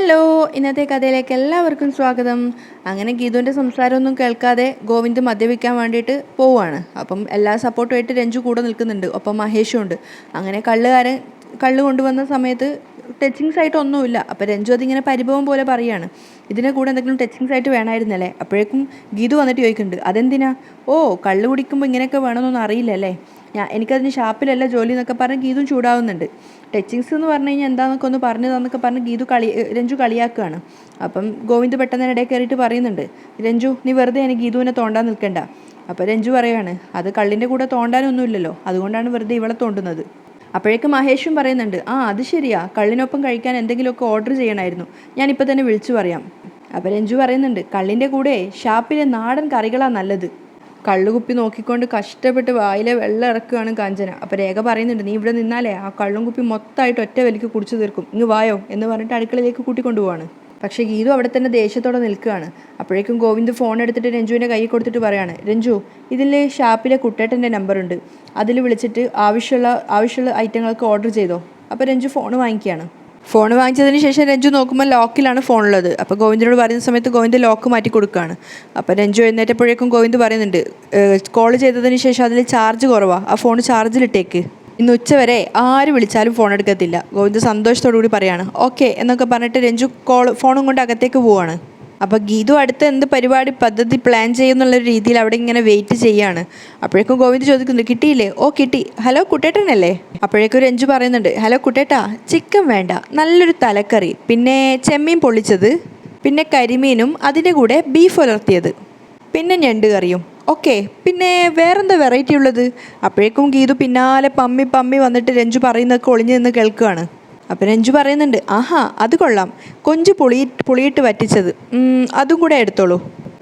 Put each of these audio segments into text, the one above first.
Hello ഇന്നത്തെ കഥയിലേക്ക് എല്ലാവർക്കും സ്വാഗതം. അങ്ങനെ ഗീതുവിന്റെ സംസാരമൊന്നും കേൾക്കാതെ ഗോവിന്ദ് മദ്യപിക്കാൻ വേണ്ടിയിട്ട് പോവുകയാണ്. അപ്പം എല്ലാ സപ്പോർട്ടുമായിട്ട് രഞ്ജു കൂടെ നിൽക്കുന്നുണ്ട് ഒപ്പം മഹേഷും ഉണ്ട്. അങ്ങനെ കള്ളുകാരൻ കള്ള് കൊണ്ടുവന്ന സമയത്ത് ടച്ചിങ്സ് ആയിട്ട് ഒന്നുമില്ല. അപ്പോൾ രഞ്ജു അതിങ്ങനെ പരിഭവം പോലെ പറയാണ് ഇതിനെ കൂടെ എന്തെങ്കിലും ടച്ചിങ്സ് ആയിട്ട് വേണമായിരുന്നല്ലേ? അപ്പോഴേക്കും ഗീതു വന്നിട്ട് ചോദിക്കുന്നുണ്ട് അതെന്തിനാ? ഓ കള്ള് കുടിക്കുമ്പോൾ ഇങ്ങനെയൊക്കെ വേണമെന്നൊന്നും അറിയില്ലല്ലേ? ഞാൻ എനിക്കതിന് ഷാപ്പിലല്ല ജോലി എന്നൊക്കെ പറഞ്ഞ് ഗീതും ചൂടാവുന്നുണ്ട്. ടച്ചിങ്സ് എന്ന് പറഞ്ഞു കഴിഞ്ഞാൽ എന്താണെന്നൊക്കെ ഒന്ന് പറഞ്ഞു തന്നൊക്കെ പറഞ്ഞ് ഗീതു കളി രഞ്ജു കളിയാക്കുകയാണ്. അപ്പം ഗോവിന്ദ് പെട്ടെന്ന് ഇടയിൽ കയറിയിട്ട് പറയുന്നുണ്ട് രഞ്ജു നീ വെറുതെ എനിക്ക് ഗീതുവിനെ തോണ്ടാൻ നിൽക്കണ്ട. അപ്പോൾ രഞ്ജു പറയുകയാണ് അത് കള്ളിന്റെ കൂടെ തോണ്ടാനൊന്നുമില്ലല്ലോ അതുകൊണ്ടാണ് വെറുതെ ഇവളെ തോണ്ടുന്നത്. അപ്പോഴേക്കും മഹേഷും പറയുന്നുണ്ട് ആ അത് ശരിയാ കള്ളിനൊപ്പം കഴിക്കാൻ എന്തെങ്കിലുമൊക്കെ ഓർഡർ ചെയ്യണമായിരുന്നു ഞാനിപ്പോൾ തന്നെ വിളിച്ചു പറയാം. അപ്പോൾ രഞ്ജു പറയുന്നുണ്ട് കള്ളിന്റെ കൂടെ ഷാപ്പിലെ നാടൻ കറികളാണ് നല്ലത്. കള്ളുകുപ്പി നോക്കിക്കൊണ്ട് കഷ്ടപ്പെട്ട് വായിലെ വെള്ളം ഇറക്കുകയാണ് കാഞ്ചന. അപ്പോൾ രേഖ പറയുന്നുണ്ട് നീ ഇവിടെ നിന്നാലേ ആ കള്ളും കുപ്പി മൊത്തമായിട്ട് ഒറ്റ വലിക്ക് കുടിച്ചു തീർക്കും. ഇങ്ങ് വായോ എന്ന് പറഞ്ഞിട്ട് അടുക്കളയിലേക്ക് കൂട്ടിക്കൊണ്ടുപോവാണ്. പക്ഷേ ഗീതു അവിടെ തന്നെ ദേഷ്യത്തോടെ നിൽക്കുകയാണ്. അപ്പോഴേക്കും ഗോവിന്ദ് ഫോൺ എടുത്തിട്ട് രഞ്ജുവിന്റെ കൈ കൊടുത്തിട്ട് പറയാണ് രഞ്ജു ഇതിൽ ഷാപ്പിലെ കുട്ടേട്ടന്റെ നമ്പറുണ്ട്. അതിൽ വിളിച്ചിട്ട് ആവശ്യമുള്ള ആവശ്യമുള്ള ഐറ്റങ്ങൾക്ക് ഓർഡർ ചെയ്തോ. അപ്പോൾ രഞ്ജു ഫോൺ വാങ്ങിക്കുകയാണ്. ഫോൺ വാങ്ങിച്ചതിന് ശേഷം രഞ്ജു നോക്കുമ്പോൾ ലോക്കിലാണ് ഫോണുള്ളത്. അപ്പോൾ ഗോവിന്ദിനോട് പറയുന്ന സമയത്ത് ഗോവിന്ദ് ലോക്ക് മാറ്റി കൊടുക്കുകയാണ്. അപ്പോൾ രഞ്ജു എഴുന്നേറ്റപ്പോഴേക്കും ഗോവിന്ദ് പറയുന്നുണ്ട് കോൾ ചെയ്തതിന് ശേഷം അതിൽ ചാർജ് കുറവാണ് ആ ഫോൺ ചാർജിലിട്ടേക്ക്. ഇന്ന് ഉച്ചവരെ ആര് വിളിച്ചാലും ഫോൺ എടുക്കത്തില്ല. ഗോവിന്ദ് സന്തോഷത്തോടു കൂടി പറയാണ് ഓക്കെ എന്നൊക്കെ പറഞ്ഞിട്ട് രഞ്ജു കോൾ ഫോണും കൊണ്ട് അകത്തേക്ക് പോവാണ്. അപ്പോൾ ഗീതു അടുത്ത എന്ത് പരിപാടി പദ്ധതി പ്ലാൻ ചെയ്യുന്നുള്ള രീതിയിൽ അവിടെ ഇങ്ങനെ വെയിറ്റ് ചെയ്യാണ്. അപ്പോഴേക്കും ഗോവിന്ദ് ചോദിക്കുന്നു കിട്ടിയില്ലേ? ഓ കിട്ടി. ഹലോ കുട്ടേട്ടനല്ലേ? അപ്പോഴേക്കും രഞ്ജു പറയുന്നുണ്ട് ഹലോ കുട്ടേട്ടാ ചിക്കൻ വേണ്ട. നല്ലൊരു തലക്കറി. പിന്നെ ചെമ്മീൻ പൊള്ളിച്ചത് പിന്നെ കരിമീനും അതിന്റെ കൂടെ ബീഫ് ഉലർത്തിയത് പിന്നെ ഞണ്ട് കറിയും. ഓക്കെ പിന്നെ വേറെന്താ വെറൈറ്റി ഉള്ളത്? അപ്പോഴേക്കും ഗീതു പിന്നാലെ പമ്മി പമ്മി വന്നിട്ട് രഞ്ജു പറയുന്നതൊക്കെ ഒളിഞ്ഞു നിന്ന് കേൾക്കുകയാണ്. അപ്പം രഞ്ജു പറയുന്നുണ്ട് ആഹാ അത് കൊള്ളാം. കൊഞ്ച് പുളി പുളിയിട്ട് വറ്റിച്ചത്. അതും കൂടെ എടുത്തോളൂ.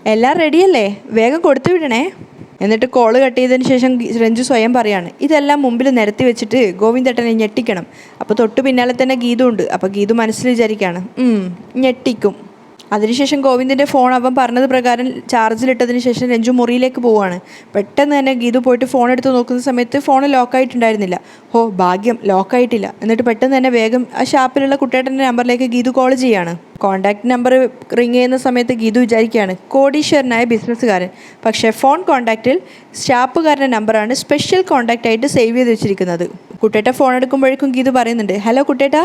എല്ലാം റെഡിയല്ലേ? വേഗം കൊടുത്തു വിടണേ. എന്നിട്ട് കോൾ കട്ട് ചെയ്തതിന് ശേഷം രഞ്ജു സ്വയം പറയാണ് ഇതെല്ലാം മുമ്പിൽ നിരത്തി വെച്ചിട്ട് ഗോവിന്ദേട്ടനെ ഞെട്ടിക്കണം. അപ്പോൾ തൊട്ട് പിന്നാലെ തന്നെ ഗീതു ഉണ്ട് അപ്പോൾ ഗീതു മനസ്സിൽ വിചാരിക്കുകയാണ് "ഉം, ഞെട്ടിക്കും. അതിനുശേഷം ഗോവിന്ദിന്റെ ഫോൺ അവൻ പറഞ്ഞത് പ്രകാരം ചാർജിലിട്ടതിന് ശേഷം രഞ്ജു മുറിയിലേക്ക് പോവുകയാണ് പെട്ടെന്ന് തന്നെ ഗീതു പോയിട്ട് ഫോൺ എടുത്ത് നോക്കുന്ന സമയത്ത് ഫോൺ ലോക്കായിട്ടുണ്ടായിരുന്നില്ല ഹോ ഭാഗ്യം ലോക്കായിട്ടില്ല എന്നിട്ട് പെട്ടെന്ന് തന്നെ വേഗം ആ ഷാപ്പിലുള്ള കുട്ടേട്ടന്റെ നമ്പറിലേക്ക് ഗീതു കോൾ ചെയ്യാണ്. കോൺടാക്ട് നമ്പർ റിങ് ചെയ്യുന്ന സമയത്ത് ഗീതു വിചാരിക്കുകയാണ് കോടീശ്വരനായ ബിസിനസ്സുകാരൻ പക്ഷേ ഫോൺ കോൺടാക്റ്റിൽ ഷാപ്പുകാരന്റെ നമ്പറാണ് സ്പെഷ്യൽ കോൺടാക്റ്റ് ആയിട്ട് സേവ് ചെയ്ത് വെച്ചിരിക്കുന്നത്. കുട്ടേട്ട ഫോൺ എടുക്കുമ്പോഴേക്കും ഗീതു പറയുന്നുണ്ട് ഹലോ കുട്ടേട്ട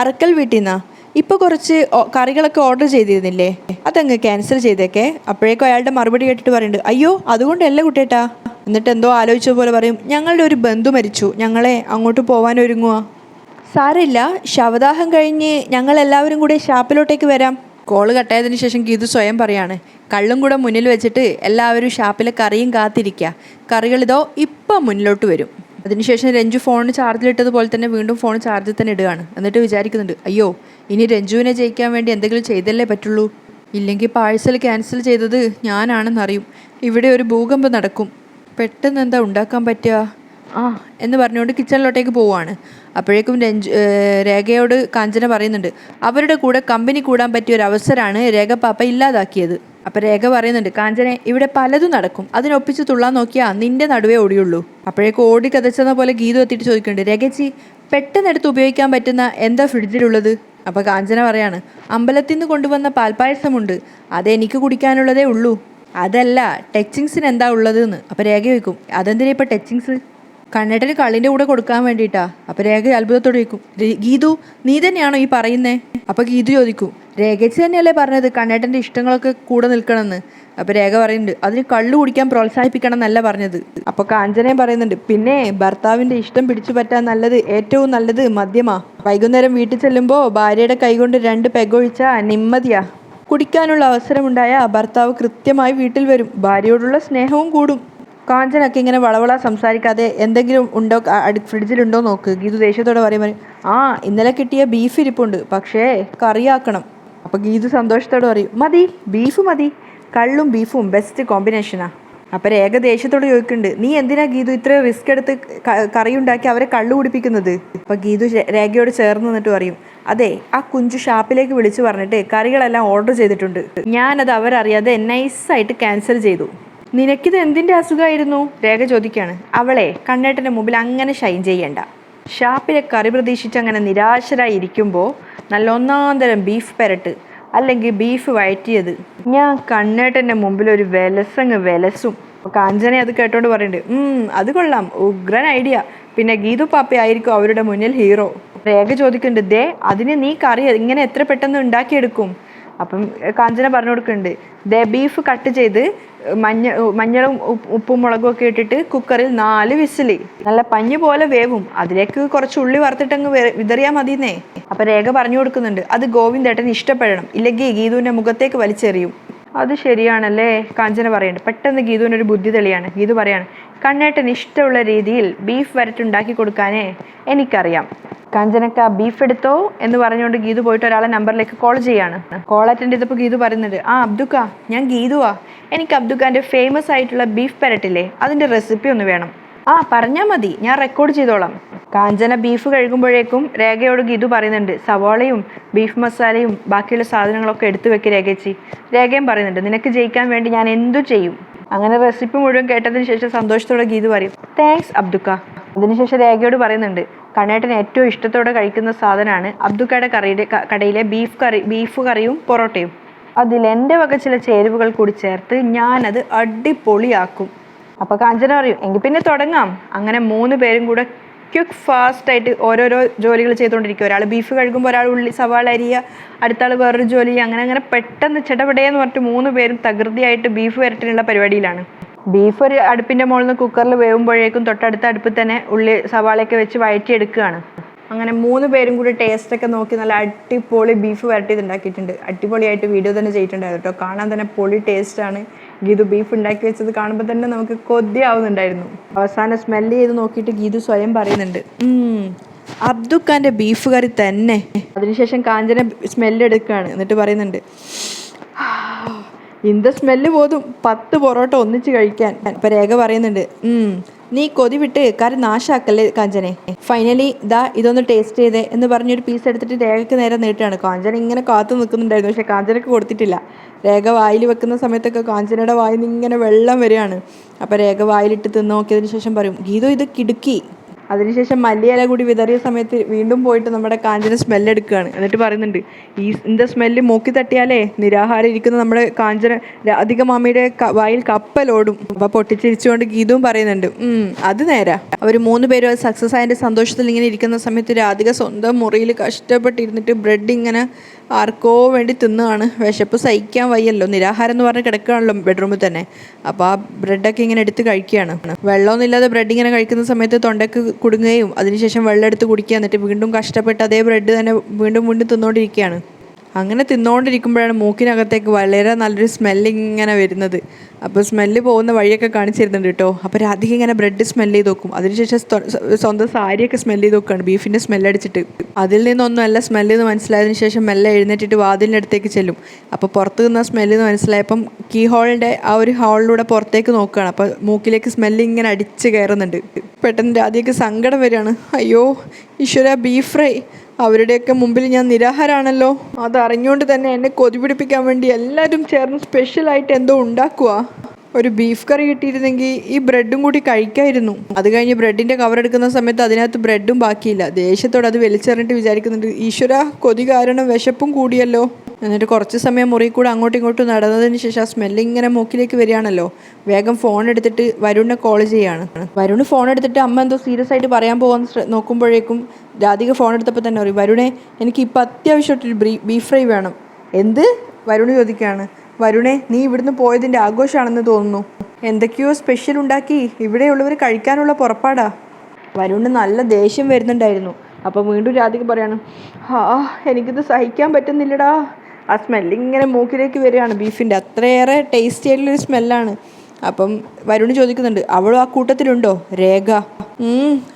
അറക്കൽ വീട്ടിൽ നിന്നാ. ഇപ്പോൾ കുറച്ച് കറികളൊക്കെ ഓർഡർ ചെയ്തിരുന്നില്ലേ? അതങ്ങ് ക്യാൻസൽ ചെയ്തേക്കെ. അപ്പോഴേക്കും അയാളുടെ മറുപടി കേട്ടിട്ട് പറയുന്നുണ്ട് അയ്യോ അതുകൊണ്ടല്ല കുട്ടേട്ടാ എന്നിട്ട് എന്തോ ആലോചിച്ച പോലെ പറയും ഞങ്ങളുടെ ഒരു ബന്ധു മരിച്ചു. ഞങ്ങളെ അങ്ങോട്ട് പോവാൻ ഒരുങ്ങുക സാരമില്ല. ശവദാഹം കഴിഞ്ഞ് ഞങ്ങൾ എല്ലാവരും കൂടെ ഷാപ്പിലോട്ടേക്ക് വരാം. കോൾ കട്ടായതിന് ശേഷം ഗീതു സ്വയം പറയാണ് കള്ളും കൂടെ മുന്നിൽ വെച്ചിട്ട് എല്ലാവരും ഷാപ്പിലെ കറിയും കാത്തിരിക്കുക കറികളിതോ ഇപ്പം മുന്നിലോട്ട് വരും. അതിനുശേഷം രഞ്ജു ഫോൺ ചാർജിലിട്ടതുപോലെ തന്നെ വീണ്ടും ഫോൺ ചാർജിൽ തന്നെ ഇടുകയാണ്. എന്നിട്ട് വിചാരിക്കുന്നുണ്ട് അയ്യോ ഇനി രഞ്ജുവിനെ ജയിക്കാൻ വേണ്ടി എന്തെങ്കിലും ചെയ്തല്ലേ പറ്റുള്ളൂ? ഇല്ലെങ്കിൽ പാഴ്സൽ ക്യാൻസൽ ചെയ്തത് ഞാനാണെന്നറിയും. ഇവിടെ ഒരു ഭൂകമ്പം നടക്കും. പെട്ടെന്ന് എന്താ ഉണ്ടാക്കാൻ പറ്റുക? ആ എന്ന് പറഞ്ഞുകൊണ്ട് കിച്ചണിലോട്ടേക്ക് പോവുകയാണ്. അപ്പോഴേക്കും രഞ്ജു രേഖയോട് കാഞ്ചന പറയുന്നുണ്ട് അവരുടെ കൂടെ കമ്പനി കൂടാൻ പറ്റിയ ഒരു അവസരമാണ് രേഖ പാപ്പ ഇല്ലാതാക്കിയത്. അപ്പോൾ രേഖ പറയുന്നുണ്ട് കാഞ്ചനെ ഇവിടെ പലതും നടക്കും. അതിനൊപ്പിച്ച് തുള്ളാൻ നോക്കിയാ നിന്റെ നടുവേ ഓടിയുള്ളൂ. അപ്പോഴേക്കും ഓടി കതച്ചെന്ന പോലെ ഗീതു എത്തിയിട്ട് ചോദിക്കുന്നുണ്ട് രേഖച്ചി പെട്ടെന്ന് എടുത്ത് ഉപയോഗിക്കാൻ പറ്റുന്ന എന്താ ഫ്രിഡ്ജിലുള്ളത്? അപ്പോൾ കാഞ്ചന പറയാണ് അമ്പലത്തിൽ നിന്ന് കൊണ്ടുവന്ന പാൽപ്പായസമുണ്ട്. അത് എനിക്ക് കുടിക്കാനുള്ളതേ ഉള്ളൂ. അതല്ല ടച്ചിങ്സിന് എന്താ ഉള്ളതെന്ന്? അപ്പോൾ രേഖ ചോദിക്കും അതെന്തിനാ ഇപ്പോൾ ടച്ചിങ്സ് കണ്ണേട്ടന് കള്ളിന്റെ കൂടെ കൊടുക്കാൻ വേണ്ടിട്ടാ അപ്പോൾ രേഖ അത്ഭുതത്തോടെ ചോദിക്കും ഗീതു നീ തന്നെയാണോ ഈ പറയുന്നേ? അപ്പോൾ ഗീതു ചോദിക്കും രേഖച്ച് തന്നെയല്ലേ പറഞ്ഞത് കണ്ണേട്ടന്റെ ഇഷ്ടങ്ങളൊക്കെ കൂടെ നിൽക്കണമെന്ന്? അപ്പോൾ രേഖ പറയുന്നുണ്ട് അതിന് കള്ളു കുടിക്കാൻ പ്രോത്സാഹിപ്പിക്കണം എന്നല്ല പറഞ്ഞത്. അപ്പോൾ കാഞ്ചനയും പറയുന്നുണ്ട് പിന്നെ ഭർത്താവിന്റെ ഇഷ്ടം പിടിച്ചു പറ്റാൻ നല്ലത് ഏറ്റവും നല്ലത് മദ്യമാ. വൈകുന്നേരം വീട്ടിൽ ചെല്ലുമ്പോൾ ഭാര്യയുടെ കൈകൊണ്ട് രണ്ട് പെഗൊഴിച്ചാ നിമ്മതിയാ. കുടിക്കാനുള്ള അവസരമുണ്ടായ ഭർത്താവ് കൃത്യമായി വീട്ടിൽ വരും. ഭാര്യയോടുള്ള സ്നേഹവും കൂടും. കാഞ്ചനൊക്കെ ഇങ്ങനെ വളവള സംസാരിക്കാതെ എന്തെങ്കിലും ഉണ്ടോ? ഫ്രിഡ്ജിലുണ്ടോ നോക്ക്. ഗീതു ദേഷ്യത്തോടെ പറയും പറയും ആ ഇന്നലെ കിട്ടിയ ബീഫ് ഇരിപ്പുണ്ട്. പക്ഷേ കറിയാക്കണം. അപ്പോൾ ഗീതു സന്തോഷത്തോടെ പറയും മതി ബീഫ് മതി. കള്ളും ബീഫും ബെസ്റ്റ് കോമ്പിനേഷനാ അപ്പോൾ രേഖ ദേഷ്യത്തോട് ചോദിക്കുന്നുണ്ട് നീ എന്തിനാ ഗീതു ഇത്ര റിസ്ക് എടുത്ത് കറി ഉണ്ടാക്കി അവരെ കള്ളു കുടിപ്പിക്കുന്നത്? അപ്പോൾ ഗീതു രേഖയോട് ചേർന്ന് നിന്നിട്ട് പറയും അതെ ആ കുഞ്ചു ഷാപ്പിലേക്ക് വിളിച്ചു പറഞ്ഞിട്ട് കറികളെല്ലാം ഓർഡർ ചെയ്തിട്ടുണ്ട്. ഞാനത് അവരറിയാതെ നൈസായിട്ട് ക്യാൻസൽ ചെയ്തു. നിനക്കിത് എന്തിന്റെ അസുഖമായിരുന്നു രേഖ ചോദിക്കുകയാണ് അവളെ കണ്ണേട്ടന്റെ മുമ്പിൽ അങ്ങനെ ഷൈൻ ചെയ്യണ്ട. ഷാപ്പിലെ കറി പ്രതീക്ഷിച്ച് അങ്ങനെ നിരാശരായി ഇരിക്കുമ്പോൾ നല്ല ഒന്നാം തരം ബീഫ് പെരട്ട് അല്ലെങ്കിൽ ബീഫ് വഴറ്റിയത് ഞാൻ കണ്ണേട്ടന്റെ മുമ്പിൽ ഒരു വിലസങ്ങ് വിലസും. കാഞ്ചനെ അത് കേട്ടോണ്ട് പറയുന്നുണ്ട് "ഉം, അത് കൊള്ളാം. ഉഗ്രൻ ഐഡിയ. പിന്നെ ഗീതു പാപ്പ ആയിരിക്കും അവരുടെ മുന്നിൽ ഹീറോ. രേഖ ചോദിക്കുന്നുണ്ട് ദേ അതിന് നീ കറി ഇങ്ങനെ എത്ര പെട്ടെന്ന് ഉണ്ടാക്കിയെടുക്കും? അപ്പം കാഞ്ചന പറഞ്ഞു കൊടുക്കുന്നുണ്ട്. ദ ബീഫ് കട്ട് ചെയ്ത് മഞ്ഞ മഞ്ഞളും ഉപ്പും മുളകും ഒക്കെ ഇട്ടിട്ട് കുക്കറിൽ നാല് വിസിൽ. നല്ല പഞ്ഞ് പോലെ വേവും. അതിലേക്ക് കുറച്ച് ഉള്ളി വറുത്തിട്ടങ്ങ് വിതറിയാൽ മതിയെന്നേ. അപ്പൊ രേഖ പറഞ്ഞു കൊടുക്കുന്നുണ്ട്. അത് ഗോവിന്ദേട്ടൻ ഇഷ്ടപ്പെടണം. ഇല്ലെങ്കിൽ ഗീതുവിന്റെ മുഖത്തേക്ക് വലിച്ചെറിയും. അത് ശരിയാണല്ലേ? കാഞ്ചന പറയുന്നുണ്ട്. പെട്ടെന്ന് ഗീതുവിനൊരു ബുദ്ധി തെളിയാണ്. ഗീതു പറയാണ് കണ്ണേട്ടൻ ഇഷ്ടമുള്ള രീതിയിൽ ബീഫ് വരട്ടുണ്ടാക്കി കൊടുക്കാനേ എനിക്കറിയാം. കാഞ്ചനക്ക ബീഫ് എടുത്തോ എന്ന് പറഞ്ഞുകൊണ്ട് ഗീതു പോയിട്ട് ഒരാളെ നമ്പറിലേക്ക് കോൾ ചെയ്യാണ്. കോൾ അറ്റൻഡ് ചെയ്തപ്പോൾ ഗീതു പറയുന്നുണ്ട് ആ അബ്ദുക്ക ഞാൻ ഗീതുവാ. എനിക്ക് അബ്ദുക്കാന്റെ ഫേമസ് ആയിട്ടുള്ള ബീഫ് പെരട്ടില്ലേ അതിന്റെ റെസിപ്പി ഒന്ന് വേണം. ആ പറഞ്ഞാൽ മതി ഞാൻ റെക്കോർഡ് ചെയ്തോളാം. കാഞ്ചന ബീഫ് കഴുകുമ്പോഴേക്കും രേഖയോട് ഗീതു പറയുന്നുണ്ട് സവാളയും ബീഫ് മസാലയും ബാക്കിയുള്ള സാധനങ്ങളൊക്കെ എടുത്തു വെക്ക് രേഖച്ചി. രേഖയും പറയുന്നുണ്ട് നിനക്ക് ജയിക്കാൻ വേണ്ടി ഞാൻ എന്തു ചെയ്യും? അങ്ങനെ റെസിപ്പി മുഴുവൻ കേട്ടതിന് ശേഷം സന്തോഷത്തോടെ ഗീതു പറയും താങ്ക്സ് അബ്ദുക്ക. അതിനുശേഷം രേഖയോട് പറയുന്നുണ്ട് കണ്ണേട്ടന് ഏറ്റവും ഇഷ്ടത്തോടെ കഴിക്കുന്ന സാധനമാണ് അബ്ദുക്കയുടെ കറിയുടെ കടയിലെ ബീഫ് കറി ബീഫ് കറിയും പൊറോട്ടയും. അതിൽ എന്റെ വക ചില ചേരുവകൾ കൂടി ചേർത്ത് ഞാനത് അടിപൊളിയാക്കും. അപ്പോൾ കാഞ്ചന പറയും എങ്കിൽ പിന്നെ തുടങ്ങാം. അങ്ങനെ മൂന്ന് പേരും കൂടെ ക്വിക്ക് ഫാസ്റ്റ് ആയിട്ട് ഓരോരോ ജോലികൾ ചെയ്തുകൊണ്ടിരിക്കും. ഒരാൾ ബീഫ് കഴുകുമ്പോൾ ഒരാൾ ഉള്ളി സവാള അരിയ അടുത്ത ആൾ വേറൊരു ജോലി അങ്ങനെ അങ്ങനെ പെട്ടെന്ന് ചെടപെടയെന്ന് പറഞ്ഞിട്ട് മൂന്ന് പേരും തകൃതിയായിട്ട് ബീഫ് വരട്ടിനുള്ള പരിപാടിയിലാണ്. ബീഫ് ഒരു അടുപ്പിന്റെ മുകളിൽ നിന്ന് കുക്കറിൽ വേവുമ്പോഴേക്കും തൊട്ടടുത്ത അടുപ്പിൽ തന്നെ ഉള്ളി സവാളയൊക്കെ വെച്ച് വഴറ്റിയെടുക്കുകയാണ്. അങ്ങനെ മൂന്ന് പേരും കൂടി ടേസ്റ്റ് ഒക്കെ നോക്കി നല്ല അടിപൊളി ബീഫ് വരട്ടിയത് ഉണ്ടാക്കിയിട്ടുണ്ട്. അടിപൊളിയായിട്ട് വീഡിയോ തന്നെ ചെയ്തിട്ടുണ്ടായിരുന്നു കേട്ടോ. കാണാൻ തന്നെ പൊളി ടേസ്റ്റാണ് ഗീതു ബീഫ് ഉണ്ടാക്കി വെച്ചത് കാണുമ്പോൾ തന്നെ നമുക്ക് കൊതിയാവുന്നുണ്ടായിരുന്നു. അവസാനം സ്മെല്ല് ചെയ്ത് നോക്കിയിട്ട് ഗീതു സ്വയം പറയുന്നുണ്ട് "ഉം, അബ്ദുഖാന്റെ ബീഫ് കറി തന്നെ. അതിനുശേഷം കാഞ്ചന സ്മെല്ല് എടുക്കുകയാണ്. എന്നിട്ട് പറയുന്നുണ്ട് ഇന്ത സ്മെല്ല് പോതും പത്ത് പൊറോട്ട ഒന്നിച്ച് കഴിക്കാൻ. ഇപ്പൊ രേഖ പറയുന്നുണ്ട്. "ഉം, നീ കൊതി വിട്ട് കറി നാശാക്കല്ലേ കാഞ്ചനെ? ഫൈനലി ദാ ഇതൊന്ന് ടേസ്റ്റ് ചെയ്തേ എന്ന് പറഞ്ഞൊരു പീസ് എടുത്തിട്ട് രേഖയ്ക്ക് നേരെ നീട്ടാണ് കാഞ്ചന ഇങ്ങനെ കാത്തു നിൽക്കുന്നുണ്ടായിരുന്നു. പക്ഷെ കാഞ്ചനക്ക് കൊടുത്തിട്ടില്ല. രേഖ വായിൽ വെക്കുന്ന സമയത്തൊക്കെ കാഞ്ചനയുടെ വായിൽ നിന്ന് ഇങ്ങനെ വെള്ളം വരികയാണ്. അപ്പോൾ രേഖ വായിലിട്ട് തിന്ന് നോക്കിയതിന് ശേഷം പറയും ഗീതോ ഇത് കിടുക്കി. അതിനുശേഷം മല്ലിയില കൂടി വിതറിയ സമയത്ത് വീണ്ടും പോയിട്ട് നമ്മുടെ കാഞ്ചന സ്മെല്ല് എടുക്കുകയാണ്. എന്നിട്ട് പറയുന്നുണ്ട് ഈ ഇതിന്റെ സ്മെല്ല് മൂക്കി തട്ടിയാലേ നിരാഹാരം ഇരിക്കുന്ന നമ്മുടെ കാഞ്ചന രാധിക മാമിയുടെ വായിൽ കപ്പലോടും അപ്പം പൊട്ടിച്ചിരിച്ചുകൊണ്ട് ഗീതവും പറയുന്നുണ്ട് "ഉം, അത് നേരാ. അവർ മൂന്ന് പേരും അത് സക്സസ് ആയതിന്റെ സന്തോഷത്തിൽ ഇങ്ങനെ ഇരിക്കുന്ന സമയത്ത് രാധിക സ്വന്തം മുറിയിൽ കഷ്ടപ്പെട്ടിരുന്നിട്ട് ബ്രെഡ് ഇങ്ങനെ ആർക്കോ വേണ്ടി തിന്നുകയാണ് വിശപ്പ് സഹിക്കാൻ വയ്യല്ലോ. നിരാഹാരം എന്ന് പറഞ്ഞ് കിടക്കുകയാണല്ലോ ബെഡ്റൂമിൽ തന്നെ. അപ്പോൾ ആ ബ്രെഡൊക്കെ ഇങ്ങനെ എടുത്ത് കഴിക്കുകയാണ്. വെള്ളമൊന്നുമില്ലാതെ ബ്രെഡ് ഇങ്ങനെ കഴിക്കുന്ന സമയത്ത് തൊണ്ടയ്ക്ക് കുടുങ്ങുകയും അതിനുശേഷം വെള്ളം എടുത്ത് കുടിക്കുക എന്നിട്ട് വീണ്ടും കഷ്ടപ്പെട്ട് അതേ ബ്രെഡ് തന്നെ വീണ്ടും വീണ്ടും തിന്നുകൊണ്ടിരിക്കുകയാണ്. അങ്ങനെ തിന്നുകൊണ്ടിരിക്കുമ്പോഴാണ് മൂക്കിനകത്തേക്ക് വളരെ നല്ലൊരു സ്മെല്ല് ഇങ്ങനെ വരുന്നത്. അപ്പോൾ സ്മെല്ല് പോകുന്ന വഴിയൊക്കെ കാണിച്ചിരുന്നുണ്ട് കേട്ടോ. അപ്പോൾ രാധിക ഇങ്ങനെ ബ്രെഡ് സ്മെല്ല് ചെയ്ത് നോക്കും അതിനുശേഷം സ്വന്തം സാരിയൊക്കെ സ്മെല്ല് ചെയ്ത് നോക്കുകയാണ് ബീഫിന്റെ സ്മെല്ലടിച്ചിട്ട് അതിൽ നിന്നൊന്നുമല്ല സ്മെല്ല് എന്ന് മനസ്സിലായതിനു ശേഷം മെല്ലെ എഴുന്നേറ്റിട്ട് വാതിലിന്റെ അടുത്തേക്ക് ചെല്ലും. അപ്പോൾ പുറത്ത് നിന്ന് സ്മെല്ല് എന്ന് മനസ്സിലായപ്പം കീ ഹോളിന്റെ ആ ഒരു ഹാളിലൂടെ പുറത്തേക്ക് നോക്കുകയാണ്. അപ്പോൾ മൂക്കിലേക്ക് സ്മെല്ല് ഇങ്ങനെ അടിച്ച് കയറുന്നുണ്ട്. പെട്ടെന്ന് രാധികക്ക് സങ്കടം വരികയാണ്. അയ്യോ ഈശ്വര ബീഫ് ഫ്രൈ അവരുടെയൊക്കെ മുമ്പിൽ ഞാൻ നിരാഹാരാണല്ലോ. അതറിഞ്ഞുകൊണ്ട് തന്നെ എന്നെ കൊതി പിടിപ്പിക്കാൻ വേണ്ടി എല്ലാവരും ചേർന്ന് സ്പെഷ്യലായിട്ട് എന്തോ ഉണ്ടാക്കുക ഒരു ബീഫ് കറി കിട്ടിയിരുന്നെങ്കിൽ ഈ ബ്രെഡും കൂടി കഴിക്കായിരുന്നു. അത് കഴിഞ്ഞ് ബ്രെഡിന്റെ കവർ എടുക്കുന്ന സമയത്ത് അതിനകത്ത് ബ്രെഡും ബാക്കിയില്ല. ദേഷ്യത്തോടെ അത് വലിച്ചെറിഞ്ഞിട്ട് വിചാരിക്കുന്നുണ്ട് ഈശ്വര കൊതി കാരണം വിശപ്പും കൂടിയല്ലോ. എന്നിട്ട് കുറച്ച് സമയം മുറിയിൽ കൂടെ അങ്ങോട്ടും ഇങ്ങോട്ടും നടന്നതിന് ശേഷം ആ സ്മെല്ല് ഇങ്ങനെ മൂക്കിലേക്ക് വരികയാണല്ലോ. വേഗം ഫോൺ എടുത്തിട്ട് വരുണിനെ കോൾ ചെയ്യാണ്. വരുണ് ഫോൺ എടുത്തിട്ട് അമ്മ എന്തോ സീരിയസ് ആയിട്ട് പറയാൻ പോകാൻ നോക്കുമ്പോഴേക്കും രാധിക ഫോൺ എടുത്തപ്പോൾ തന്നെ പറയും വരുണേ എനിക്ക് ഇപ്പം അത്യാവശ്യമായിട്ടൊരു ബ്രീ ബീഫ് ഫ്രൈ വേണം. എന്ത്? വരുണ് ചോദിക്കുകയാണ്. വരുണേ നീ ഇവിടുന്ന് പോയതിന്റെ ആഘോഷമാണെന്ന് തോന്നുന്നു. എന്തൊക്കെയോ സ്പെഷ്യൽ ഉണ്ടാക്കി. ഇവിടെയുള്ളവർ കഴിക്കാനുള്ള പുറപ്പാടാ. വരുണ് നല്ല ദേഷ്യം വരുന്നുണ്ടായിരുന്നു. അപ്പോൾ വീണ്ടും രാധിക പറയാണ് ആ എനിക്കിത് സഹിക്കാൻ പറ്റുന്നില്ലടാ. ആ സ്മെല്ലിങ്ങനെ മൂക്കിലേക്ക് വരികയാണ് ബീഫിന്റെ അത്രയേറെ ടേസ്റ്റി ആയിട്ടുള്ളൊരു സ്മെല്ലാണ് അപ്പം വരുണ് ചോദിക്കുന്നുണ്ട് അവളും ആ കൂട്ടത്തിലുണ്ടോ? രേഖ.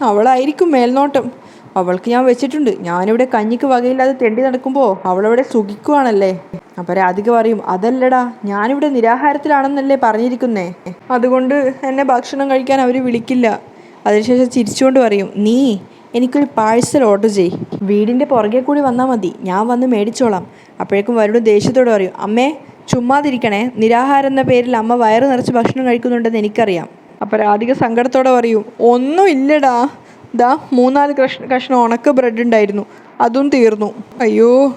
അവളായിരിക്കും മേൽനോട്ടം. അവൾക്ക് ഞാൻ വെച്ചിട്ടുണ്ട്. ഞാനിവിടെ കഞ്ഞിക്ക് വകയില്ലാതെ തെണ്ടി നടക്കുമ്പോൾ അവളവിടെ സുഖിക്കുവാണല്ലേ? അപ്പം രാധിക പറയും അതല്ലടാ ഞാനിവിടെ നിരാഹാരത്തിലാണെന്നല്ലേ പറഞ്ഞിരിക്കുന്നേ? അതുകൊണ്ട് എന്നെ ഭക്ഷണം കഴിക്കാൻ അവർ വിളിക്കില്ല. അതിനുശേഷം ചിരിച്ചുകൊണ്ട് പറയും നീ എനിക്കൊരു പാഴ്സൽ ഓർഡർ ചെയ് വീടിന്റെ പുറകെ കൂടി വന്നാൽ മതി. ഞാൻ വന്ന് മേടിച്ചോളാം. അപ്പോഴേക്കും വരുണ് ദേഷ്യത്തോട് പറയും അമ്മേ ചുമ്മാതിരിക്കണേ. നിരാഹാരം എന്ന പേരിൽ അമ്മ വയറ് നിറച്ച് ഭക്ഷണം കഴിക്കുന്നുണ്ടെന്ന് എനിക്കറിയാം. അപ്പോൾ രാധിക സങ്കടത്തോടെ പറയും ഒന്നും ഇല്ലടാ. ദാ മൂന്നാൽ കഷ്ണ കഷ്ണം ഉണക്ക ബ്രെഡ് ഉണ്ടായിരുന്നു അതും തീർന്നു. അയ്യോ.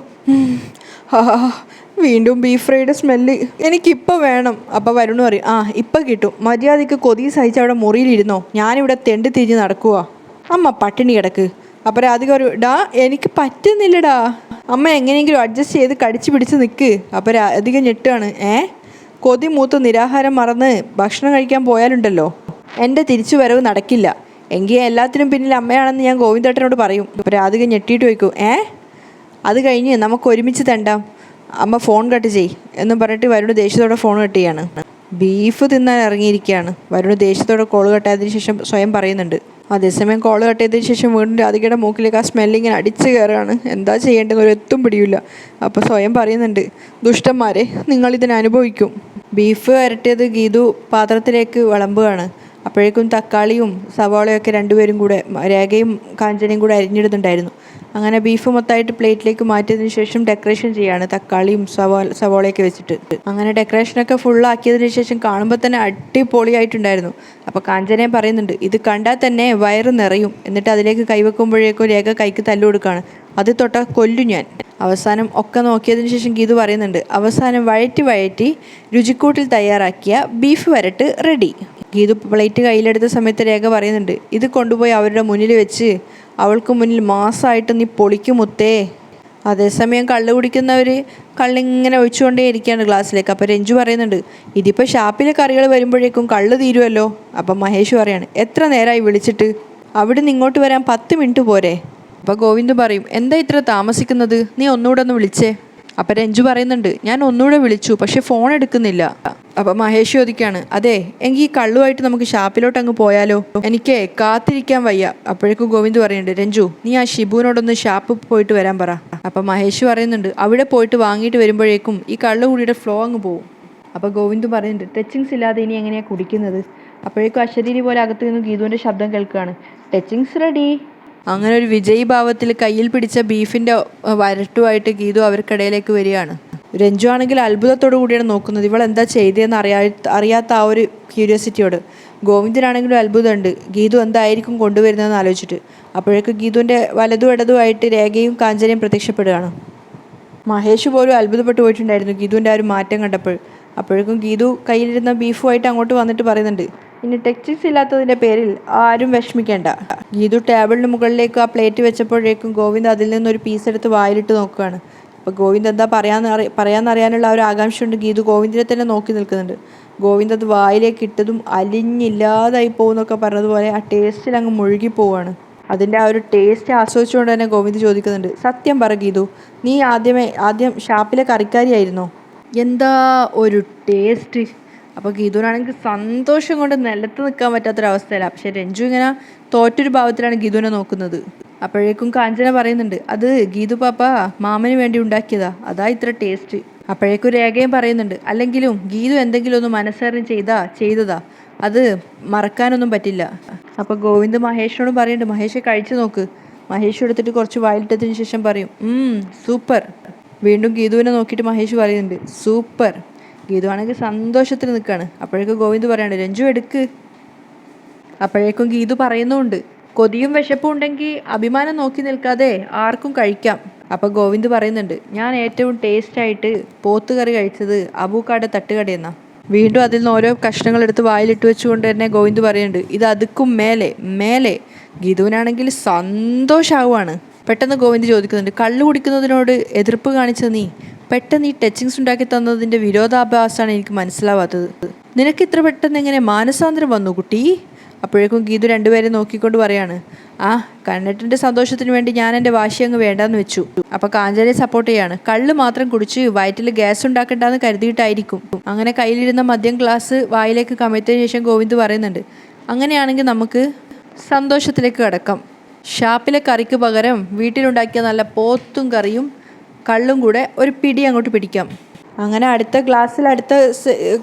ഹാ വീണ്ടും ബീഫ് ഫ്രൈയുടെ സ്മെല്ല്. എനിക്കിപ്പോൾ വേണം. അപ്പോൾ വരുണു പറയും ആ ഇപ്പം കിട്ടും. മര്യാദയ്ക്ക് കൊതി സഹിച്ച് അവിടെ മുറിയിലിരുന്നോ? ഞാനിവിടെ തെണ്ടി തിരിഞ്ഞ് നടക്കുക അമ്മ പട്ടിണി കിടക്ക്. അപ്പോൾ രാധിക ഒരു ഡാ എനിക്ക് പറ്റുന്നില്ലടാ. അമ്മ എങ്ങനെയെങ്കിലും അഡ്ജസ്റ്റ് ചെയ്ത് കടിച്ചു പിടിച്ച് നിൽക്ക് അപ്പോൾ രാധിക ഞെട്ടാണ് ഏ? കൊതി മൂത്ത് നിരാഹാരം മറന്ന് ഭക്ഷണം കഴിക്കാൻ പോയാലുണ്ടല്ലോ. എന്റെ തിരിച്ചു വരവ് നടക്കില്ല. എങ്കിൽ എല്ലാത്തിനും പിന്നിൽ അമ്മയാണെന്ന് ഞാൻ ഗോവിന്ദേട്ടനോട് പറയും. രാധിക ഞെട്ടിയിട്ട് വയ്ക്കും ഏ? അത് കഴിഞ്ഞ് നമുക്ക് ഒരുമിച്ച് തണ്ടാം? അമ്മ ഫോൺ കട്ട് ചെയ്. എന്നും പറഞ്ഞിട്ട് വരുണ് ദേഷ്യത്തോടെ ഫോൺ കട്ട് ചെയ്യാണ്. ബീഫ് തിന്നാൻ ഇറങ്ങിയിരിക്കുകയാണ് വരുണ് ദേഷ്യത്തോടെ കോൾ കട്ടായതിനു ശേഷം സ്വയം പറയുന്നുണ്ട്. അതേസമയം കോൾ കട്ട് ശേഷം വീണ്ടും രാധികയുടെ മൂക്കിലേക്ക് ആ സ്മെല്ലിങ്ങനെ അടിച്ചു കയറുകയാണ്. എന്താ ചെയ്യേണ്ടതെന്ന് ഒരു എത്തും പിടിയില്ല. അപ്പോൾ സ്വയം പറയുന്നുണ്ട് ദുഷ്ടന്മാരെ നിങ്ങളിതിനനുഭവിക്കും ബീഫ് വരട്ടിയത് ഗീതു പാത്രത്തിലേക്ക് വിളമ്പുകയാണ്. അപ്പോഴേക്കും തക്കാളിയും സവാളയൊക്കെ രണ്ടുപേരും കൂടെ രേഖയും കാഞ്ചനയും കൂടെ അരിഞ്ഞിടുന്നുണ്ടായിരുന്നു. അങ്ങനെ ബീഫ് മൊത്തമായിട്ട് പ്ലേറ്റിലേക്ക് മാറ്റിയതിന് ശേഷം ഡെക്കറേഷൻ ചെയ്യാണ് തക്കാളിയും സവാള സവാളയൊക്കെ വെച്ചിട്ട്. അങ്ങനെ ഡെക്കറേഷനൊക്കെ ഫുള്ളാക്കിയതിന് ശേഷം കാണുമ്പോൾ തന്നെ അടിപൊളിയായിട്ടുണ്ടായിരുന്നു. അപ്പോൾ കാഞ്ചനയും പറയുന്നുണ്ട് ഇത് കണ്ടാൽ തന്നെ വയറ് നിറയും. എന്നിട്ട് അതിലേക്ക് കൈവെക്കുമ്പോഴേക്കും രേഖ കൈക്ക് തല്ലു കൊടുക്കുകയാണ് അത് തൊട്ട കൊല്ലു ഞാൻ. അവസാനം ഒക്കെ നോക്കിയതിന് ശേഷം ഗീതു പറയുന്നുണ്ട് അവസാനം വഴറ്റി വഴറ്റി രുചിക്കൂട്ടിൽ തയ്യാറാക്കിയ ബീഫ് വരട്ട് റെഡി ഗീതു പ്ലേറ്റ് കയ്യിലെടുത്ത സമയത്ത് രേഖ പറയുന്നുണ്ട് ഇത് കൊണ്ടുപോയി അവരുടെ മുന്നിൽ വെച്ച് അവൾക്ക് മുന്നിൽ മാസമായിട്ട് നീ പൊളിക്കുമുത്തേ അതേസമയം കള്ള് കുടിക്കുന്നവർ കള്ളിങ്ങനെ ഒഴിച്ചുകൊണ്ടേ ഇരിക്കുകയാണ് ഗ്ലാസ്സിലേക്ക് അപ്പോൾ രഞ്ജു പറയുന്നുണ്ട് ഇതിപ്പോൾ ഷാപ്പിലെ കറികൾ വരുമ്പോഴേക്കും കള്ള് തീരുമല്ലോ അപ്പം മഹേഷ് പറയാണ് എത്ര നേരമായി വിളിച്ചിട്ട്? അവിടെ നിന്ന് ഇങ്ങോട്ട് വരാൻ പത്ത് മിനിറ്റ് പോരെ. അപ്പോൾ ഗോവിന്ദ് പറയും എന്താ ഇത്ര താമസിക്കുന്നത്? നീ ഒന്നുകൂടെ ഒന്ന് വിളിച്ചേ. അപ്പം രഞ്ജു പറയുന്നുണ്ട് ഞാൻ ഒന്നുകൂടെ വിളിച്ചു പക്ഷെ ഫോൺ എടുക്കുന്നില്ല. അപ്പം മഹേഷ് ചോദിക്കാണ് അതെ എങ്കിൽ ഈ കള്ളുമായിട്ട് നമുക്ക് ഷാപ്പിലോട്ട് അങ്ങ് പോയാലോ? എനിക്ക് കാത്തിരിക്കാൻ വയ്യ. അപ്പോഴേക്കും ഗോവിന്ദ് പറയുന്നുണ്ട് രഞ്ജു നീ ആ ഷിബുവിനോടൊന്ന് ഷാപ്പ് പോയിട്ട് വരാൻ പറ. അപ്പം മഹേഷ് പറയുന്നുണ്ട് അവിടെ പോയിട്ട് വാങ്ങിയിട്ട് വരുമ്പോഴേക്കും ഈ കള്ളുകൂടിയുടെ ഫ്ലോ അങ്ങ് പോകും അപ്പോൾ ഗോവിന്ദ് പറയുന്നുണ്ട് ടച്ചിങ്സ് ഇല്ലാതെ ഇനി എങ്ങനെയാണ് കുടിക്കുന്നത്? അപ്പോഴേക്കും അശരീരി പോലെ അകത്ത് നിന്ന് ഗീതുവിന്റെ ശബ്ദം കേൾക്കുകയാണ് ടച്ചിങ്സ് റെഡി അങ്ങനെ ഒരു വിജയ് ഭാവത്തിൽ കയ്യിൽ പിടിച്ച ബീഫിന്റെ വരട്ടുമായിട്ട് ഗീതു അവർക്കിടയിലേക്ക് വരികയാണ്. രഞ്ജു ആണെങ്കിൽ അത്ഭുതത്തോടു കൂടിയാണ് നോക്കുന്നത്. ഇവൾ എന്താ ചെയ്തതെന്ന് അറിയാ അറിയാത്ത ആ ഒരു ക്യൂരിയോസിറ്റിയോട് ഗോവിന്ദനാണെങ്കിലും അത്ഭുതമുണ്ട്. ഗീതു എന്തായിരിക്കും കൊണ്ടുവരുന്നതെന്ന് ആലോചിച്ചിട്ട്. അപ്പോഴേക്ക് ഗീതുവിന്റെ വലതു ഇടതുമായിട്ട് രേഖയും കാഞ്ചനയും പ്രത്യക്ഷപ്പെടുകയാണ്. മഹേഷ് പോലും അത്ഭുതപ്പെട്ടു പോയിട്ടുണ്ടായിരുന്നു ഗീതുവിന്റെ ആ ഒരു മാറ്റം കണ്ടപ്പോൾ. അപ്പോഴേക്കും ഗീതു കയ്യിലിരുന്ന ബീഫുമായിട്ട് അങ്ങോട്ട് വന്നിട്ട് പറയുന്നുണ്ട് ഇനി ടെക്സ്റ്റിക്സ് ഇല്ലാത്തതിന്റെ പേരിൽ ആരും വിഷമിക്കേണ്ട. ഗീതു ടേബിളിന് മുകളിലേക്ക് ആ പ്ലേറ്റ് വെച്ചപ്പോഴേക്കും ഗോവിന്ദ് അതിൽ നിന്ന് ഒരു പീസ് എടുത്ത് വായിലിട്ട് നോക്കുകയാണ്. അപ്പോൾ ഗോവിന്ദ് എന്താ പറയാന്ന് പറയാന്നറിയാനുള്ള ഒരു ആകാംക്ഷ ഉണ്ട് ഗീതു ഗോവിന്ദിനെ തന്നെ നോക്കി നിൽക്കുന്നുണ്ട്. ഗോവിന്ദ് അത് വായിലേക്ക് ഇട്ടതും അലിഞ്ഞില്ലാതായി പോകുന്നൊക്കെ പറഞ്ഞതുപോലെ ആ ടേസ്റ്റിൽ അങ്ങ് മുഴുകി പോവാണ്. അതിന്റെ ആ ഒരു ടേസ്റ്റ് ആസ്വദിച്ചുകൊണ്ട് തന്നെ ഗോവിന്ദ് ചോദിക്കുന്നുണ്ട് സത്യം പറ ഗീതു നീ ആദ്യമേ ആദ്യം ഷാപ്പിലെ കറിക്കാരിയായിരുന്നോ? എന്താ ഒരു ടേസ്റ്റ് അപ്പോൾ ഗീതുവിനാണെങ്കിൽ സന്തോഷം കൊണ്ട് നിലത്ത് നിൽക്കാൻ പറ്റാത്തൊരവസ്ഥയില്ല പക്ഷെ രഞ്ജു ഇങ്ങനെ തോറ്റൊരു ഭാവത്തിലാണ് ഗീതുവിനെ നോക്കുന്നത്. അപ്പോഴേക്കും കാഞ്ചന പറയുന്നുണ്ട് അത് ഗീതു പാപ്പ മാമന് വേണ്ടി ഉണ്ടാക്കിയതാ അതാ ഇത്ര ടേസ്റ്റ്. അപ്പോഴേക്കും രേഖയും പറയുന്നുണ്ട് അല്ലെങ്കിലും ഗീതു എന്തെങ്കിലും ഒന്ന് മനസ്സറിഞ്ഞ് ചെയ്താ ചെയ്തതാ അത് മറക്കാനൊന്നും പറ്റില്ല. അപ്പോൾ ഗോവിന്ദ് മഹേഷിനോട് പറയുന്നുണ്ട് മഹേഷ് കഴിച്ചു നോക്ക്. മഹേഷ് എടുത്തിട്ട് കുറച്ച് വായിലിട്ടതിന് ശേഷം പറയും "ഉം, സൂപ്പർ. വീണ്ടും ഗീതുവിനെ നോക്കിയിട്ട് മഹേഷ് പറയുന്നുണ്ട് സൂപ്പർ. ഗീതു ആണെങ്കിൽ സന്തോഷത്തിൽ നിൽക്കുകയാണ് അപ്പോഴേക്കും ഗോവിന്ദ് പറയാണ് രഞ്ജു എടുക്ക്. അപ്പോഴേക്കും ഗീതു പറയുന്നുണ്ട് കൊതിയും വിശപ്പും ഉണ്ടെങ്കിൽ അഭിമാനം നോക്കി നിൽക്കാതെ ആർക്കും കഴിക്കാം. അപ്പോൾ ഗോവിന്ദ് പറയുന്നുണ്ട് ഞാൻ ഏറ്റവും ടേസ്റ്റായിട്ട് പോത്തുകറി കഴിച്ചത് അബൂക്കാട് തട്ടുകടയെന്നാ വീണ്ടും അതിൽ നിന്ന് ഓരോ കഷ്ണങ്ങൾ എടുത്ത് വായിലിട്ട് വെച്ചുകൊണ്ട് തന്നെ ഗോവിന്ദ് പറയുന്നുണ്ട് ഇത് അതുക്കും മേലെ മേലെ. ഗീതുവിനാണെങ്കിൽ സന്തോഷാവുകയാണ് പെട്ടെന്ന് ഗോവിന്ദ് ചോദിക്കുന്നുണ്ട് കള്ളു കുടിക്കുന്നതിനോട് എതിർപ്പ് കാണിച്ച നീ? പെട്ടെന്ന് ഈ ടച്ചിങ്സ് ഉണ്ടാക്കി തന്നതിന്റെ വിരോധാഭാസമാണ് എനിക്ക് മനസ്സിലാവാത്തത്. നിനക്ക് ഇത്ര പെട്ടെന്ന് എങ്ങനെ മാനസാന്തരം വന്നു കുട്ടി? അപ്പോഴേക്കും ഗീതു രണ്ടുപേരെ നോക്കിക്കൊണ്ട് പറയാണ് ആ കണ്ണേട്ടന്റെ സന്തോഷത്തിന് വേണ്ടി ഞാൻ എന്റെ വാശി അങ്ങ് വേണ്ടാന്ന് വെച്ചു. അപ്പോൾ കാഞ്ചനെ സപ്പോർട്ട് ചെയ്യാണ്. കള്ള് മാത്രം കുടിച്ച് വയറ്റിൽ ഗ്യാസ് ഉണ്ടാക്കണ്ടെന്ന് കരുതിയിട്ടായിരിക്കും. അങ്ങനെ കയ്യിലിരുന്ന മദ്യം ഗ്ലാസ് വായിലേക്ക് കമഴ്ത്തിയതിനു ശേഷം ഗോവിന്ദ് പറയുന്നുണ്ട് അങ്ങനെയാണെങ്കിൽ നമുക്ക് സന്തോഷത്തിലേക്ക് കടക്കാം. ഷാപ്പിലെ കറിക്ക് പകരം വീട്ടിലുണ്ടാക്കിയ നല്ല പോത്തും കറിയും കള്ളും കൂടെ ഒരു പിടി അങ്ങോട്ട് പിടിക്കാം. അങ്ങനെ അടുത്ത ഗ്ലാസ്സിൽ അടുത്ത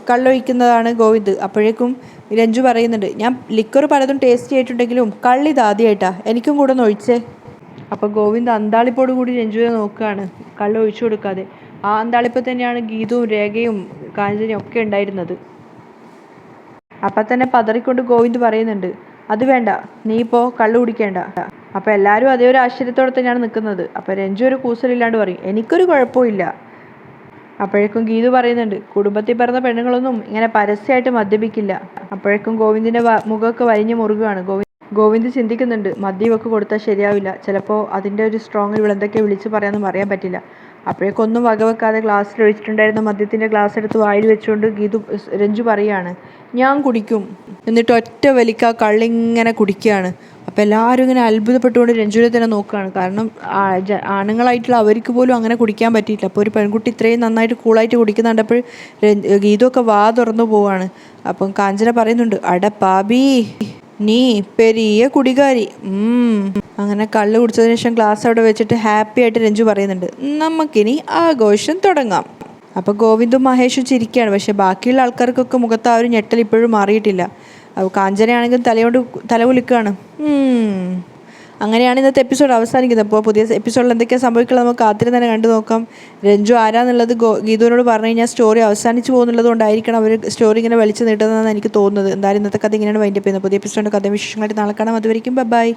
കള്ളൊഴിക്കുന്നതാണ് ഗോവിന്ദ്. അപ്പോഴേക്കും രഞ്ജു പറയുന്നുണ്ട് ഞാൻ ലിക്കർ പലതും ടേസ്റ്റ് ചെയ്തിട്ടുണ്ടെങ്കിലും കള്ളി ഇതാദ്യമായിട്ടാ എനിക്കും കൂടെ ഒന്ന് ഒഴിച്ചേ. അപ്പോൾ ഗോവിന്ദ് അന്താളിപ്പോട് കൂടി രഞ്ജുവിനെ നോക്കുകയാണ് കള്ള് ഒഴിച്ചു കൊടുക്കാതെ. ആ അന്താളിപ്പോൾ തന്നെയാണ് ഗീതവും രേഖയും കാഞ്ചനയും ഒക്കെ ഉണ്ടായിരുന്നത്. അപ്പം തന്നെ പതറിക്കൊണ്ട് ഗോവിന്ദ് പറയുന്നുണ്ട് അത് വേണ്ട നീ ഇപ്പോൾ കള്ളു കുടിക്കേണ്ട. അപ്പോൾ എല്ലാവരും അതേ ഒരു ആശ്ചര്യത്തോടെ തന്നെയാണ് നിൽക്കുന്നത്. അപ്പോൾ രഞ്ജു ഒരു കൂസലില്ലാണ്ട് പറയും എനിക്കൊരു കുഴപ്പമില്ല അപ്പോഴേക്കും ഗീതു പറയുന്നുണ്ട് കുടുംബത്തിൽ പിറന്ന പെണ്ണുങ്ങളൊന്നും ഇങ്ങനെ പരസ്യമായിട്ട് മദ്യപിക്കില്ല. അപ്പോഴേക്കും ഗോവിന്ദിന്റെ മുഖമൊക്കെ വലിഞ്ഞു മുറുകുകയാണ് ഗോവിന്ദ് ഗോവിന്ദ് ചിന്തിക്കുന്നുണ്ട് മദ്യമൊക്കെ കൊടുത്താൽ ശരിയാവില്ല. ചിലപ്പോൾ അതിന്റെ ഒരു സ്ട്രോങ് ഇവളെന്തൊക്കെ വിളിച്ച് പറയാമെന്നും അറിയാൻ പറ്റില്ല. അപ്പോഴേക്കും ഒന്നും വകവെക്കാതെ ഗ്ലാസ്സിൽ ഒഴിച്ചിട്ടുണ്ടായിരുന്ന മദ്യത്തിന്റെ ഗ്ലാസ് എടുത്ത് വായിൽ വെച്ചുകൊണ്ട് ഗീതു രഞ്ജു പറയാണ് ഞാൻ കുടിക്കും. എന്നിട്ട് ഒറ്റ വലിക്ക കള്ളിങ്ങനെ കുടിക്കുകയാണ്. അപ്പോൾ എല്ലാവരും ഇങ്ങനെ അത്ഭുതപ്പെട്ടുകൊണ്ട് രഞ്ജുവിനെ തന്നെ നോക്കുകയാണ്. കാരണം ആണുങ്ങളായിട്ടുള്ള അവർക്ക് പോലും അങ്ങനെ കുടിക്കാൻ പറ്റിയില്ല അപ്പോൾ ഒരു പെൺകുട്ടി ഇത്രയും നന്നായിട്ട് കൂളായിട്ട് കുടിക്കുന്ന കണ്ടപ്പോൾ രഞ്ജ് ഗീതുവൊക്കെ വാ തുറന്നു പോവാണ്. അപ്പം കാഞ്ചന പറയുന്നുണ്ട് അട പാബി നീ പെരിയ കുടികാരി. അങ്ങനെ കള്ള് കുടിച്ചതിന് ശേഷം ഗ്ലാസ് അവിടെ വെച്ചിട്ട് ഹാപ്പി ആയിട്ട് രഞ്ജു പറയുന്നുണ്ട് നമുക്കിനി ആഘോഷം തുടങ്ങാം. അപ്പോൾ ഗോവിന്ദും മഹേഷും ചിരിക്കുകയാണ്. പക്ഷേ ബാക്കിയുള്ള ആൾക്കാർക്കൊക്കെ മുഖത്ത് ആ ഒരു ഞെട്ടൽ ഇപ്പോഴും മാറിയിട്ടില്ല. കാഞ്ചനയാണെങ്കിൽ തലയോട് തല കുലിക്കുകയാണ് അങ്ങനെയാണ് ഇന്നത്തെ എപ്പിസോഡ് അവസാനിക്കുന്നത്. അപ്പോൾ പുതിയ എപ്പിസോഡിൽ എന്തൊക്കെയാണ് സംഭവിക്കുന്നത് നമുക്ക് കാത്തിരുന്ന് തന്നെ കണ്ടു നോക്കാം. രഞ്ജു ആരാന്നുള്ളത് ഗോ ഗീതുവിനോട് പറഞ്ഞു കഴിഞ്ഞാൽ സ്റ്റോറി അവസാനിച്ചു പോകുന്നുള്ളത് കൊണ്ടായിരിക്കണം അവർ സ്റ്റോറി ഇങ്ങനെ വലിച്ചു നീട്ടുന്നതെന്നാണ് എനിക്ക് തോന്നുന്നത്. എന്തായാലും ഇന്നത്തെ കഥ ഇങ്ങനെയാണ് വൈൻഡപ്പ് ചെയ്യുന്നത്. പുതിയ എപ്പിസോഡിന്റെ കഥ വിശേഷങ്ങളായിട്ട് നാളെ കാണാം. അതുവരെയും ബൈ